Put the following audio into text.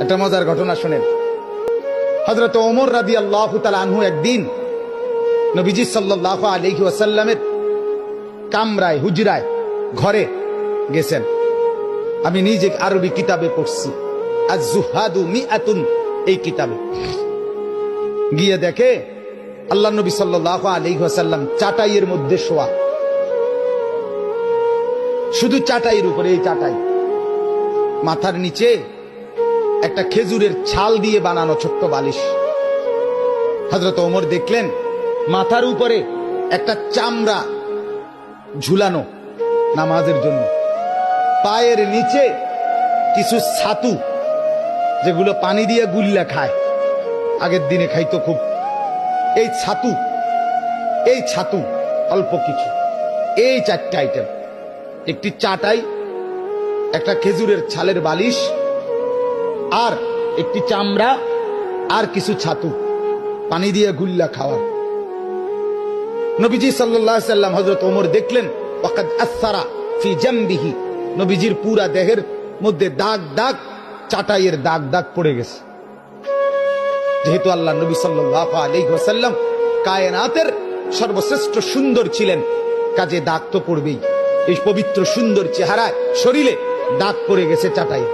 একটা মজার ঘটনা শোনেন। হজরত ওমর রাদি আল্লাহ আনহু একদিন নবীজি সাল্লাহ আলহি ওয়াসাল্লামের কামরায়, হুজরায় ঘরে গেছেন। আমি নিজে আরবি কিতাবে পড়ছি আজ জুহাদু মিআতুন এই কিতাবে। গিয়ে দেখে আল্লাহ নবী সাল্লাহ আলহি ওয়াসাল্লাম চাটাইয়ের মধ্যে শোয়া। শুধু চাটাইয়ের উপরে এই চাটাই। মাথার নিচে একটা খেজুরের ছাল দিয়ে বানানো ছোট্ট বালিশ। হজরত ওমর দেখলেন, মাথার উপরে একটা চামড়া ঝুলানো নামাজের জন্য। পায়ের নিচে কিছু ছাতু, যেগুলো পানি দিয়ে গুল্লা খায়। আগের দিনে খাইতো খুব। এই ছাতু এই ছাতু, অল্প কিছু। এই চারটা আইটেম একটি চাটাই, একটা খেজুরের ছালের বালিশ আর একটি চামড়া আর কিছু ছাতু, পানি দিয়ে গুল্লা খাওয়ার নবীজি সাল্লাহ সাল্লাম হজরত ওমর দেখলেন ফি নবীজির পুরা দেহের মধ্যে দাগ দাগ, চাটাইয়ের দাগ দাগ পড়ে গেছে। যেহেতু আল্লাহ নবী ওয়াসাল্লাম কায়নাতের সর্বশ্রেষ্ঠ সুন্দর ছিলেন, কাজে দাগ তো পড়বেই। এই পবিত্র সুন্দর চেহারায়, শরীরে দাগ পড়ে গেছে চাটাই